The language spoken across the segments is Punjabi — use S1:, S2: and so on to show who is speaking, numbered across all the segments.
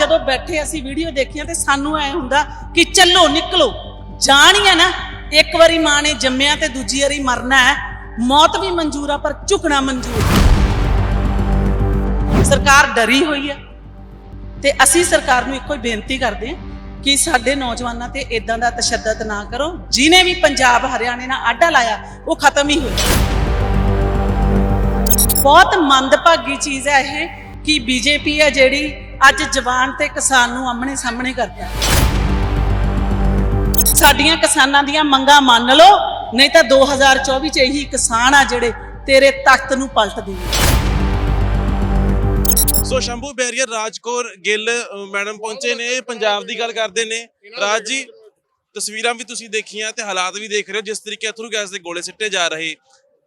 S1: ਜਦੋਂ ਬੈਠੇ ਅਸੀਂ ਵੀਡੀਓ ਦੇਖੀਆਂ ਤੇ ਸਾਨੂੰ ਐ ਹੁੰਦਾ ਕਿ ਚੱਲੋ, ਨਿਕਲੋ। ਜਾਣ ਹੀ ਨਾ, ਇੱਕ ਵਾਰੀ ਮਾਂ ਨੇ ਜੰਮਿਆ ਤੇ ਦੂਜੀ ਵਾਰੀ ਮਰਨਾ ਹੈ। ਮੌਤ ਵੀ ਮਨਜ਼ੂਰ ਆ, ਪਰ ਝੁਕਣਾ ਮਨਜ਼ੂਰ। ਸਰਕਾਰ ਡਰੀ ਹੋਈ ਹੈ। ਤੇ ਅਸੀਂ ਸਰਕਾਰ ਨੂੰ ਇੱਕੋ ਹੀ ਬੇਨਤੀ ਕਰਦੇ ਹਾਂ ਕਿ ਸਾਡੇ ਨੌਜਵਾਨਾਂ ਤੇ ਇਦਾਂ ਦਾ ਤਸ਼ੱਦਦ ਨਾ ਕਰੋ। ਜਿਨੇ ਵੀ ਪੰਜਾਬ ਹਰਿਆਣੇ ਨਾਲ ਆਡਾ ਲਾਇਆ, ਉਹ ਖਤਮ ਹੀ ਹੋਇਆ। ਬਹੁਤ ਮੰਦਭਾਗੀ ਚੀਜ਼ ਹੈ ਇਹ ਕਿ ਬੀਜੇਪੀ ਹੈ ਜਿਹੜੀ ਅੱਜ ਜਵਾਨ ਤੇ ਕਿਸਾਨ ਨੂੰ ਆਮਣੇ ਸਾਹਮਣੇ ਕਰਦਾ ਸਾਡੀਆਂ ਕਿਸਾਨਾਂ ਦੀਆਂ ਮੰਗਾਂ ਮੰਨ ਲਓ ਨਹੀਂ ਤਾਂ 2024 ਚ ਇਹੀ ਕਿਸਾਨ ਆ ਜਿਹੜੇ ਤੇਰੇ ਤਖਤ ਨੂੰ ਪਲਟ ਦੇਣਗੇ
S2: so Shambhu barrier Rajkaur Gill madam ਪਹੁੰਚੇ ਨੇ ਪੰਜਾਬ ਦੀ ਗੱਲ ਕਰਦੇ ਨੇ। ਰਾਜ ਜੀ ਤਸਵੀਰਾਂ ਵੀ ਤੁਸੀਂ ਦੇਖੀਆਂ ਤੇ ਹਾਲਾਤ ਵੀ ਦੇਖ ਰਹੇ ਹੋ ਜਿਸ ਤਰੀਕੇ ਅਥਰੂ ਗੈਸ ਦੇ ਗੋਲੇ ਸਿੱਟੇ ਜਾ ਰਹੇ।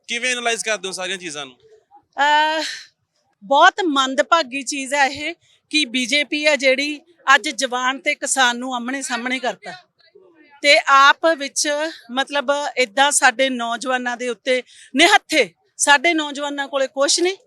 S2: ਕਿਵੇਂ ਐਨਾਲਾਈਜ਼ ਕਰਦੇ ਹੋ ਸਾਰੀਆਂ ਚੀਜ਼ਾਂ ਨੂੰ?
S1: ਬਹੁਤ ਮੰਦਭਾਗੀ ਚੀਜ਼ ਹੈ ਇਹ ਕਿ ਬੀਜੇਪੀ ਹੈ ਜਿਹੜੀ ਅੱਜ ਜਵਾਨ ਤੇ ਕਿਸਾਨ ਨੂੰ ਆਮਣੇ ਸਾਹਮਣੇ ਕਰਤਾ ਤੇ ਆਪ ਵਿੱਚ ਮਤਲਬ ਇਦਾਂ ਸਾਡੇ ਨੌਜਵਾਨਾਂ ਦੇ ਉੱਤੇ ਨਿਹੱਥੇ ਸਾਡੇ ਨੌਜਵਾਨਾਂ ਕੋਲੇ ਕੁਛ ਨਹੀਂ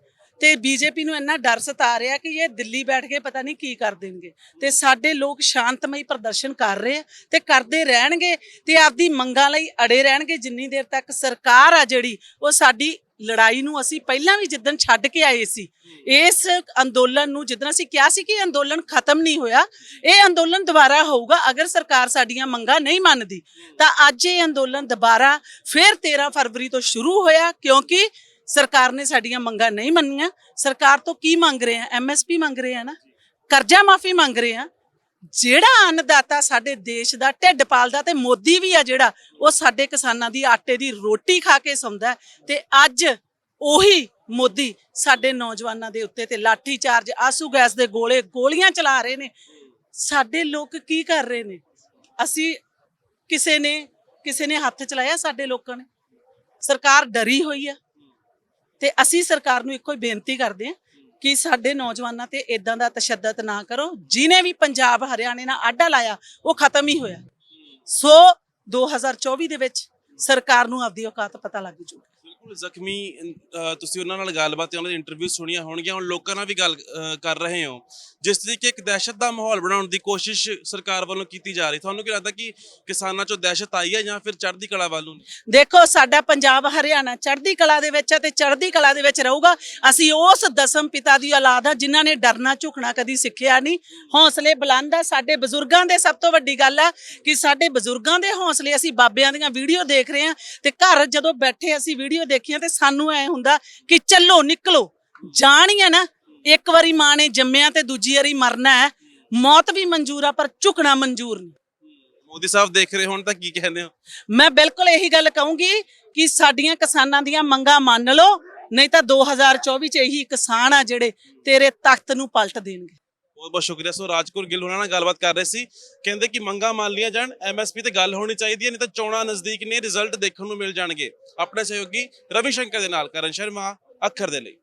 S1: ਤੇ ਬੀਜੇਪੀ ਨੂੰ ਇੰਨਾ ਡਰ ਸਤਾ ਰਿਹਾ ਕਿ ਇਹ ਦਿੱਲੀ ਬੈਠ ਕੇ ਪਤਾ ਨਹੀਂ ਕੀ ਕਰ ਦੇਣਗੇ। ਤੇ ਸਾਡੇ ਲੋਕ ਸ਼ਾਂਤਮਈ ਪ੍ਰਦਰਸ਼ਨ ਕਰ ਰਹੇ ਆ ਤੇ ਕਰਦੇ ਰਹਿਣਗੇ ਤੇ ਆਪਦੀ ਮੰਗਾਂ ਲਈ ਅੜੇ ਰਹਿਣਗੇ ਜਿੰਨੀ ਦੇਰ ਤੱਕ ਸਰਕਾਰ ਆ ਜਿਹੜੀ, ਉਹ ਸਾਡੀ ਲੜਾਈ ਨੂੰ ਅਸੀਂ ਪਹਿਲਾਂ ਵੀ ਜਿੱਦਣ ਛੱਡ ਕੇ ਆਏ ਸੀ, ਇਸ ਅੰਦੋਲਨ ਨੂੰ ਜਿੱਦਣ ਅਸੀਂ ਕਿਹਾ ਸੀ ਕਿ ਅੰਦੋਲਨ ਖਤਮ ਨਹੀਂ ਹੋਇਆ, ਇਹ ਅੰਦੋਲਨ ਦੁਬਾਰਾ ਹੋਊਗਾ, ਅਗਰ ਸਰਕਾਰ ਸਾਡੀਆਂ ਮੰਗਾਂ ਨਹੀਂ ਮੰਨਦੀ, ਤਾਂ ਅੱਜ ਇਹ ਅੰਦੋਲਨ ਦੁਬਾਰਾ ਫਿਰ 13 ਫਰਵਰੀ ਤੋਂ ਸ਼ੁਰੂ ਹੋਇਆ, ਕਿਉਂਕਿ ਸਰਕਾਰ ਨੇ ਸਾਡੀਆਂ ਮੰਗਾਂ ਨਹੀਂ ਮੰਨੀਆਂ। ਸਰਕਾਰ ਤੋਂ ਕੀ ਮੰਗ ਰਹੇ ਆ? ਐਮਐਸਪੀ ਮੰਗ ਰਹੇ ਆ ਨਾ? ਕਰਜ਼ਾ ਮਾਫੀ ਮੰਗ ਰਹੇ ਆ। ਜਿਹੜਾ ਅੰਨਦਾਤਾ ਸਾਡੇ ਦੇਸ਼ ਦਾ ਢਿੱਡ ਪਾਲਦਾ ਤੇ ਮੋਦੀ ਵੀ ਆ ਜਿਹੜਾ, ਉਹ ਸਾਡੇ ਕਿਸਾਨਾਂ ਦੀ ਆਟੇ ਦੀ ਰੋਟੀ ਖਾ ਕੇ ਸੌਂਦਾ ਹੈ ਤੇ ਅੱਜ ਉਹੀ ਮੋਦੀ ਸਾਡੇ ਨੌਜਵਾਨਾਂ ਦੇ ਉੱਤੇ ਤੇ ਲਾਠੀ ਚਾਰਜ ਆਸੂ ਗੈਸ ਦੇ ਗੋਲੇ ਗੋਲੀਆਂ ਚਲਾ ਰਹੇ ਨੇ। ਸਾਡੇ ਲੋਕ ਕੀ ਕਰ ਰਹੇ ਨੇ? ਅਸੀਂ ਕਿਸੇ ਨੇ ਕਿਸੇ ਨੇ ਹੱਥ ਚਲਾਇਆ ਸਾਡੇ ਲੋਕਾਂ ਨੇ? ਸਰਕਾਰ ਡਰੀ ਹੋਈ ਆ ਤੇ ਅਸੀਂ ਸਰਕਾਰ ਨੂੰ ਇੱਕੋ ਹੀ ਬੇਨਤੀ ਕਰਦੇ ਹਾਂ ਕਿ ਸਾਡੇ ਨੌਜਵਾਨਾਂ ਤੇ ਇਦਾਂ ਦਾ ਤਸ਼ੱਦਦ ਨਾ ਕਰੋ। ਜਿਨੇ ਵੀ ਪੰਜਾਬ ਹਰਿਆਣੇ ਨਾਲ ਆਡਾ ਲਾਇਆ, ਉਹ ਖਤਮ ਹੀ ਹੋਇਆ। ਸੋ 2024 ਦੇ ਵਿੱਚ ਸਰਕਾਰ ਨੂੰ ਆਪਦੀ ਔਕਾਤ ਪਤਾ ਲੱਗ ਜੂਗਾ।
S2: ਬਿਲਕੁਲ ਜ਼ਖਮੀ ਅ, ਤੁਸੀਂ ਉਹਨਾਂ ਨਾਲ ਗੱਲਬਾਤ ਤੇ ਉਹਨਾਂ ਦੀ ਇੰਟਰਵਿਊ ਸੁਣੀਆਂ ਹੋਣਗੀਆਂ ਹੁਣ ਲੋਕਾਂ ਨਾਲ ਵੀ ਗੱਲ ਅ, ਕਰ ਰਹੇ ਹੋ। ਜਿਸ ਤਰੀਕੇ ਇੱਕ ਦਹਿਸ਼ਤ ਦਾ ਮਾਹੌਲ ਬਣਾਉਣ ਦੀ ਕੋਸ਼ਿਸ਼ ਸਰਕਾਰ ਵੱਲੋਂ ਕੀਤੀ ਜਾ ਰਹੀ ਤੁਹਾਨੂੰ ਕੀ ਲੱਗਦਾ ਕਿ ਕਿਸਾਨਾਂ 'ਚੋਂ ਦਹਿਸ਼ਤ ਆਈ ਹੈ ਜਾਂ ਫਿਰ ਚੜ੍ਹਦੀ ਕਲਾ ਵੱਲ ਨੂੰ?
S1: ਦੇਖੋ ਸਾਡਾ ਪੰਜਾਬ ਹਰਿਆਣਾ ਚੜ੍ਹਦੀ ਕਲਾ ਦੇ ਵਿੱਚ ਹੈ ਤੇ ਚੜ੍ਹਦੀ ਕਲਾ ਦੇ ਵਿੱਚ ਰਹੂਗਾ। ਅਸੀਂ ਉਸ ਦਸਮ ਪਿਤਾ ਦੀ ਔਲਾਦ ਆ ਜਿਨ੍ਹਾਂ ਨੇ ਡਰਨਾ ਝੁਕਣਾ ਕਦੀ ਸਿੱਖਿਆ ਨਹੀਂ। ਹੌਸਲੇ ਬੁਲੰਦ ਆ ਸਾਡੇ ਬਜ਼ੁਰਗਾਂ ਦੇ ਸਭ ਤੋਂ ਵੱਡੀ ਗੱਲ ਆ ਕਿ ਸਾਡੇ ਬਜ਼ੁਰਗਾਂ ਦੇ ਹੌਸਲੇ ਅਸੀਂ ਬਾਬਿਆਂ ਦੀਆਂ ਵੀਡੀਓ ਦੇਖ ਰਹੇ ਆ ਤੇ ਘਰ ਜਦੋਂ ਬੈਠੇ ਅਸੀਂ ਵੀਡੀਓ ਦੇਖੀਆਂ ਤੇ ਸਾਨੂੰ ਐ ਹੁੰਦਾ ਕਿ ਚੱਲੋ ਨਿਕਲੋ। ਜਾਣ ਹੀ ਹੈ ਨਾ ਇੱਕ ਵਾਰੀ ਮਾਂ ਨੇ ਜੰਮਿਆ ਤੇ ਦੂਜੀ ਵਾਰੀ ਮਰਨਾ ਹੈ। ਮੌਤ ਵੀ ਮਨਜ਼ੂਰ ਆ ਪਰ ਝੁਕਣਾ ਮਨਜ਼ੂਰ ਨਹੀਂ।
S2: ਮੋਦੀ ਸਾਹਿਬ ਦੇਖ ਰਹੇ ਹੋਣ ਤਾਂ ਕੀ ਕਹਿੰਦੇ ਹੋ?
S1: ਮੈਂ ਬਿਲਕੁਲ ਇਹੀ ਗੱਲ ਕਹੂੰਗੀ ਕਿ ਸਾਡੀਆਂ ਕਿਸਾਨਾਂ ਦੀਆਂ ਮੰਗਾਂ ਮੰਨ ਲਓ ਨਹੀਂ ਤਾਂ 2024 ਚ ਇਹੀ ਕਿਸਾਨ ਆ ਜਿਹੜੇ ਤੇਰੇ ਤਖਤ ਨੂੰ ਪਲਟ ਦੇਣਗੇ।
S2: ਬਹੁਤ ਬਹੁਤ ਸ਼ੁਕਰੀਆ। ਸੋ ਰਾਜਕੁਰ ਗਿੱਲ ਉਹਨਾਂ ਨਾਲ ਗੱਲਬਾਤ ਕਰ ਰਹੇ ਸੀ। ਕਹਿੰਦੇ ਕਿ ਮੰਗਾਂ ਮੰਨ ਲੀਆਂ ਜਾਣ ਐਮਐਸਪੀ ਤੇ ਗੱਲ ਹੋਣੀ ਚਾਹੀਦੀ ਹੈ, ਨਹੀਂ ਤਾਂ ਚੋਣਾਂ ਨਜ਼ਦੀਕ ਨੇ ਰਿਜ਼ਲਟ ਦੇਖਣ ਨੂੰ ਮਿਲ ਜਾਣਗੇ। ਆਪਣੇ ਸਹਿਯੋਗੀ ਰਵੀ ਸ਼ੰਕਰ ਦੇ ਨਾਲ, ਕਰਨ ਸ਼ਰਮਾ, ਅੱਖਰ ਦੇ ਲਈ।